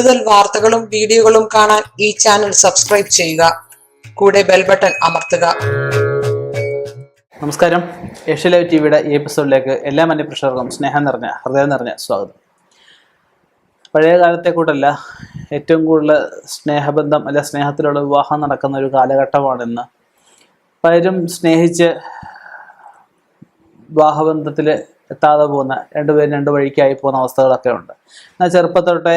കൂടുതൽ വാർത്തകളും വീഡിയോകളും കാണാൻ ഈ ചാനൽ സബ്സ്ക്രൈബ് ചെയ്യുക. കൂടെ ബെൽ ബട്ടൺ അമർത്തുക. നമസ്കാരം. ഏഷ്യ ലൈവ് ടി വിയുടെ ഈ എപ്പിസോഡിലേക്ക് എല്ലാ മന്യപ്രേക്ഷകർക്കും സ്നേഹം നിറഞ്ഞ ഹൃദയം നിറഞ്ഞ സ്വാഗതം. പഴയ കാലത്തെ കൂട്ടല്ല ഏറ്റവും കൂടുതൽ സ്നേഹബന്ധം അല്ല സ്നേഹത്തിലുള്ള വിവാഹം നടക്കുന്ന ഒരു കാലഘട്ടമാണെന്ന്. പലരും സ്നേഹിച്ച് വിവാഹബന്ധത്തിൽ എത്താതെ പോകുന്ന രണ്ടുപേരും രണ്ട് വഴിക്കായി പോകുന്ന അവസ്ഥകളൊക്കെ ഉണ്ട്. എന്നാൽ ചെറുപ്പത്തൊട്ടെ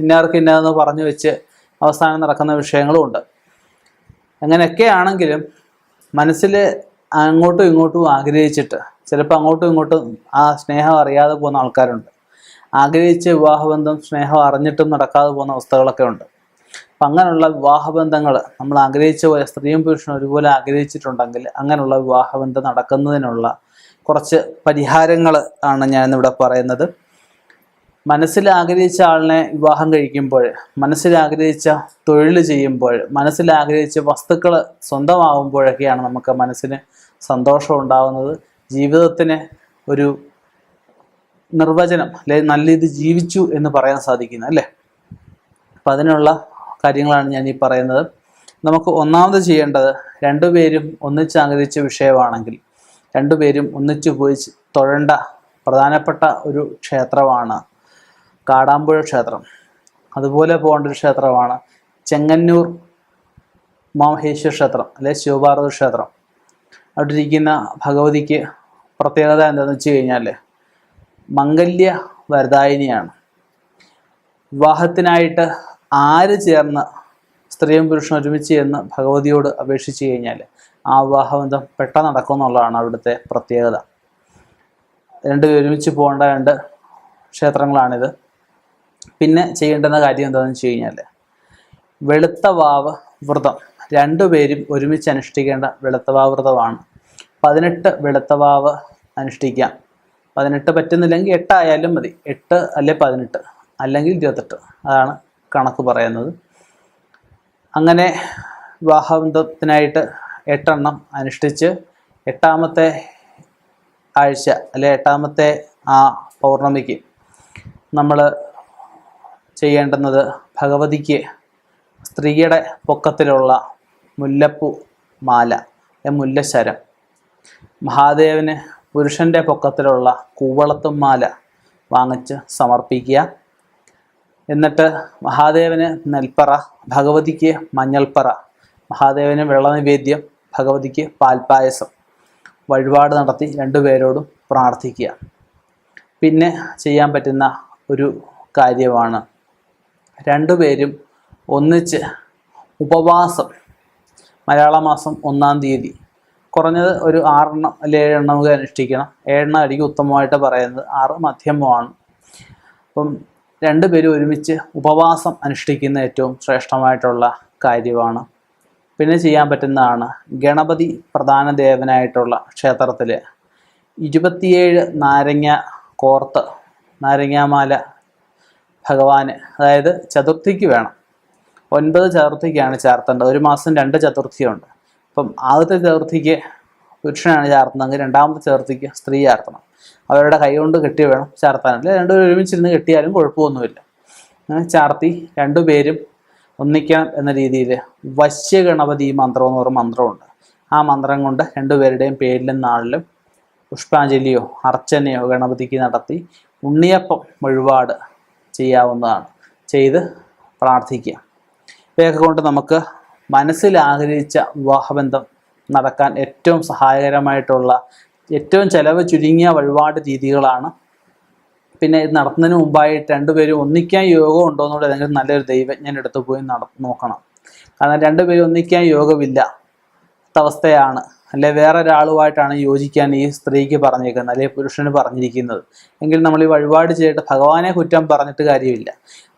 ഇന്നവർക്ക് ഇന്നതെന്ന് പറഞ്ഞു വെച്ച് അവസാനം നടക്കുന്ന വിഷയങ്ങളും ഉണ്ട്. അങ്ങനെയൊക്കെ ആണെങ്കിലും മനസ്സിൽ അങ്ങോട്ടും ഇങ്ങോട്ടും ആഗ്രഹിച്ചിട്ട് ചിലപ്പോൾ അങ്ങോട്ടും ഇങ്ങോട്ടും ആ സ്നേഹം അറിയാതെ പോകുന്ന ആൾക്കാരുണ്ട്. ആഗ്രഹിച്ച് വിവാഹബന്ധം സ്നേഹം അറിഞ്ഞിട്ടും നടക്കാതെ പോകുന്ന അവസ്ഥകളൊക്കെ ഉണ്ട്. അപ്പം അങ്ങനെയുള്ള വിവാഹബന്ധങ്ങൾ നമ്മൾ ആഗ്രഹിച്ച പോലെ സ്ത്രീയും പുരുഷനും ഒരുപോലെ ആഗ്രഹിച്ചിട്ടുണ്ടെങ്കിൽ അങ്ങനെയുള്ള വിവാഹബന്ധം നടക്കുന്നതിനുള്ള കുറച്ച് പരിഹാരങ്ങൾ ആണ് ഞാനിന്നിവിടെ പറയുന്നത്. മനസ്സിൽ ആഗ്രഹിച്ച ആളിനെ വിവാഹം കഴിക്കുമ്പോൾ മനസ്സിൽ ആഗ്രഹിച്ച തൊഴിൽ ചെയ്യുമ്പോൾ മനസ്സിൽ ആഗ്രഹിച്ച വസ്തുക്കൾ സ്വന്തമാവുമ്പോഴൊക്കെയാണ് നമുക്ക് മനസ്സിന് സന്തോഷം ഉണ്ടാകുന്നത് ജീവിതത്തിന് ഒരു നിർവചനം അല്ലെ നല്ല രീതി ജീവിച്ചു എന്ന് പറയാൻ സാധിക്കുന്നത് അല്ലേ? അപ്പം അതിനുള്ള കാര്യങ്ങളാണ് ഞാൻ ഈ പറയുന്നത്. നമുക്ക് ഒന്നാമത് ചെയ്യേണ്ടത് രണ്ടുപേരും ഒന്നിച്ച് ആഗ്രഹിച്ച വിഷയമാണെങ്കിൽ രണ്ടുപേരും ഒന്നിച്ചു പോയി തൊഴേണ്ട പ്രധാനപ്പെട്ട ഒരു ക്ഷേത്രമാണ് കാടാമ്പുഴ ക്ഷേത്രം. അതുപോലെ പോകേണ്ട ഒരു ക്ഷേത്രമാണ് ചെങ്ങന്നൂർ മഹേശ്വര ക്ഷേത്രം അല്ലെ ശിവപാർവതി ക്ഷേത്രം. അവിടെ ഇരിക്കുന്ന ഭഗവതിക്ക് പ്രത്യേകത എന്താണെന്ന് വെച്ച് കഴിഞ്ഞാൽ മംഗല്യ വരദായിനിയാണ്. വിവാഹത്തിനായിട്ട് ആര് ചേർന്ന് സ്ത്രീയും പുരുഷനും ഒരുമിച്ച് ചേർന്ന് ഭഗവതിയോട് അപേക്ഷിച്ച് കഴിഞ്ഞാൽ ആ വിവാഹബന്ധം പെട്ടെന്ന് നടക്കും എന്നുള്ളതാണ് അവിടുത്തെ പ്രത്യേകത. രണ്ട് ഒരുമിച്ച് പോകേണ്ട രണ്ട് ക്ഷേത്രങ്ങളാണിത്. പിന്നെ ചെയ്യേണ്ടുന്ന കാര്യം എന്താണെന്ന് വെച്ച് കഴിഞ്ഞാൽ വെളുത്ത വാവ് വ്രതം. രണ്ടുപേരും ഒരുമിച്ച് അനുഷ്ഠിക്കേണ്ട വെളുത്ത വാവ് വ്രതമാണ്. പതിനെട്ട് വെളുത്ത വാവ് അനുഷ്ഠിക്കാം. പതിനെട്ട് പറ്റുന്നില്ലെങ്കിൽ എട്ടായാലും മതി. എട്ട് അല്ലെ പതിനെട്ട് അല്ലെങ്കിൽ ഇരുപത്തെട്ട്. അതാണ് കണക്ക് പറയുന്നത്. അങ്ങനെ വിവാഹബന്ധത്തിനായിട്ട് എട്ടെണ്ണം അനുഷ്ഠിച്ച് എട്ടാമത്തെ ആഴ്ച അല്ലെ എട്ടാമത്തെ ആ പൗർണമിക്ക് നമ്മൾ ചെയ്യേണ്ടുന്നത് ഭഗവതിക്ക് സ്ത്രീയുടെ പൊക്കത്തിലുള്ള മുല്ലപ്പൂ മാല മുല്ലശരം. മഹാദേവന് പുരുഷന്റെ പൊക്കത്തിലുള്ള കൂവളത്തും മാല വാങ്ങിച്ച് സമർപ്പിക്കുക. എന്നിട്ട് മഹാദേവന് നെൽപ്പറ ഭഗവതിക്ക് മഞ്ഞൾപ്പറ മഹാദേവന് വെള്ളനിവേദ്യം ഭഗവതിക്ക് പാൽപ്പായസം. വഴിപാട് നടത്തി രണ്ടുപേരോടും പ്രാർത്ഥിക്കുക. പിന്നെ ചെയ്യാൻ പറ്റുന്ന ഒരു കാര്യമാണ്. രണ്ടുപേരും ഒന്നിച്ച് ഉപവാസം. മലയാള മാസം ഒന്നാം തീയതി. കുറഞ്ഞത് ഒരു ആറെണ്ണം അല്ലെങ്കിൽ ഏഴെണ്ണം ഒക്കെ അനുഷ്ഠിക്കണം. ഏഴെണ്ണം ആയിരിക്കും ഉത്തമമായിട്ട് പറയുന്നത് ആറ് മധ്യമമാണ്. അപ്പം രണ്ടുപേരും ഒരുമിച്ച് ഉപവാസം അനുഷ്ഠിക്കുന്ന ഏറ്റവും ശ്രേഷ്ഠമായിട്ടുള്ള കാര്യമാണ്. പിന്നെ ചെയ്യാൻ പറ്റുന്നതാണ്. ഗണപതി പ്രധാന ദേവനായിട്ടുള്ള ക്ഷേത്രത്തിൽ ഇരുപത്തിയേഴ് നാരങ്ങ കോർത്ത് നാരങ്ങാമാല ഭഗവാന് അതായത് ചതുർത്ഥിക്ക് വേണം. ഒൻപത് ചതുർത്ഥിക്കാണ് ചേർത്തേണ്ടത്. ഒരു മാസം രണ്ട് ചതുർത്ഥിയുണ്ട്. അപ്പം ആദ്യത്തെ ചതുർത്ഥിക്ക് പുരുഷനാണ് ചേർത്തുന്നതെങ്കിൽ രണ്ടാമത്തെ ചതുർത്ഥിക്ക് സ്ത്രീ ചേർത്തണം. അവരുടെ കൈ കൊണ്ട് കെട്ടി വേണം ചേർത്താൻ. അല്ലെങ്കിൽ രണ്ടുപേരും ഒരുമിച്ചിരുന്ന് കെട്ടിയാലും കുഴപ്പമൊന്നുമില്ല. അങ്ങനെ ചാർത്തി രണ്ടുപേരും ഒന്നിക്കണം എന്ന രീതിയിൽ വശ്യഗണപതി മന്ത്രം എന്ന് പറയുന്ന മന്ത്രമുണ്ട്. ആ മന്ത്രം കൊണ്ട് രണ്ടുപേരുടെയും പേരിലും നാളിലും പുഷ്പാഞ്ജലിയോ അർച്ചനയോ ഗണപതിക്ക് നടത്തി ഉണ്ണിയപ്പം വഴിപാട് ചെയ്യാവുന്നതാണ്. ചെയ്ത് പ്രാർത്ഥിക്കുക. ഇവയൊക്കെ കൊണ്ട് നമുക്ക് മനസ്സിൽ ആഗ്രഹിച്ച വിവാഹബന്ധം നടക്കാൻ ഏറ്റവും സഹായകരമായിട്ടുള്ള ഏറ്റവും ചെലവ് ചുരുങ്ങിയ വഴിപാട് രീതികളാണ് പിന്നെ ഇത് നടത്തുന്നതിന് മുമ്പായിട്ട് രണ്ടുപേരും ഒന്നിക്കാൻ യോഗം ഉണ്ടോ എന്നുള്ള ഏതെങ്കിലും നല്ലൊരു ദൈവജ്ഞൻ എടുത്തു പോയി നട നോക്കണം. കാരണം രണ്ടുപേരും ഒന്നിക്കാൻ യോഗമില്ല. അവസ്ഥയാണ് അല്ലെ വേറെ ഒരാളുമായിട്ടാണ് യോജിക്കാൻ ഈ സ്ത്രീക്ക് പറഞ്ഞേക്കുന്നത് അല്ലെങ്കിൽ പുരുഷന് പറഞ്ഞിരിക്കുന്നത്. എങ്കിൽ നമ്മൾ ഈ വഴിപാട് ചെയ്തിട്ട് ഭഗവാനെ കുറ്റം പറഞ്ഞിട്ട് കാര്യമില്ല.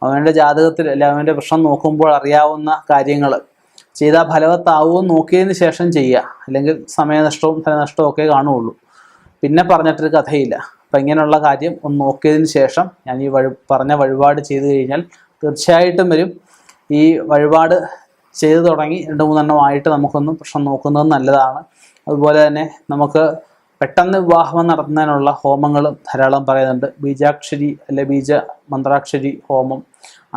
അവന്റെ ജാതകത്തിൽ അല്ലെ അവന്റെ പ്രശ്നം നോക്കുമ്പോൾ അറിയാവുന്ന കാര്യങ്ങൾ. ചെയ്താൽ ഫലവത്താവുമോ നോക്കിയതിന് ശേഷം ചെയ്യുക. അല്ലെങ്കിൽ സമയനഷ്ടവും ഫലനഷ്ടവും ഒക്കെ കാണുകയുള്ളൂ. പിന്നെ പറഞ്ഞിട്ടൊരു കഥയില്ല. അപ്പം ഇങ്ങനെയുള്ള കാര്യം ഒന്ന് നോക്കിയതിന് ശേഷം ഞാൻ ഈ വഴി പറഞ്ഞ വഴിപാട് ചെയ്തു കഴിഞ്ഞാൽ തീർച്ചയായിട്ടും വരും. ഈ വഴിപാട് ചെയ്തു തുടങ്ങി രണ്ട് മൂന്നെണ്ണമായിട്ട് നമുക്കൊന്ന് പ്രശ്നം നോക്കുന്നത് നല്ലതാണ്. അതുപോലെ തന്നെ നമുക്ക് പെട്ടെന്ന് വിവാഹം നടത്തുന്നതിനുള്ള ഹോമങ്ങളും ധാരാളം പറയുന്നുണ്ട്. ബീജാക്ഷരി അല്ലെ ബീജ മന്ത്രാക്ഷരി ഹോമം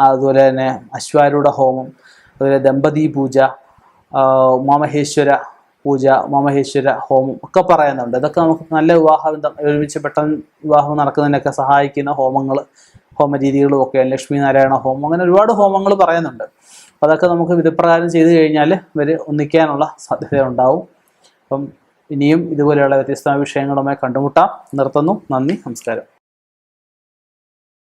അതുപോലെ തന്നെ അശ്വാരൂഢ ഹോമം അതുപോലെ ദമ്പതി പൂജ ഉമാമഹേശ്വര പൂജ മമഹേശ്വര ഹോമം ഒക്കെ പറയുന്നുണ്ട്. ഇതൊക്കെ നമുക്ക് നല്ല വിവാഹബന്ധം ഒരുമിച്ച് പെട്ടെന്ന് വിവാഹം നടക്കുന്നതിനൊക്കെ സഹായിക്കുന്ന ഹോമങ്ങൾ ഹോമരീതികളും ഒക്കെ. ലക്ഷ്മി നാരായണ ഹോമം അങ്ങനെ ഒരുപാട് ഹോമങ്ങൾ പറയുന്നുണ്ട്. അതൊക്കെ നമുക്ക് വിധപ്രകാരം ചെയ്തു കഴിഞ്ഞാൽ ഇവർ ഒന്നിക്കാനുള്ള സാധ്യത ഉണ്ടാവും. അപ്പം ഇനിയും ഇതുപോലെയുള്ള വ്യത്യസ്ത വിഷയങ്ങളുമായി കണ്ടുമുട്ടാം. നിർത്തുന്നു. നന്ദി നമസ്കാരം.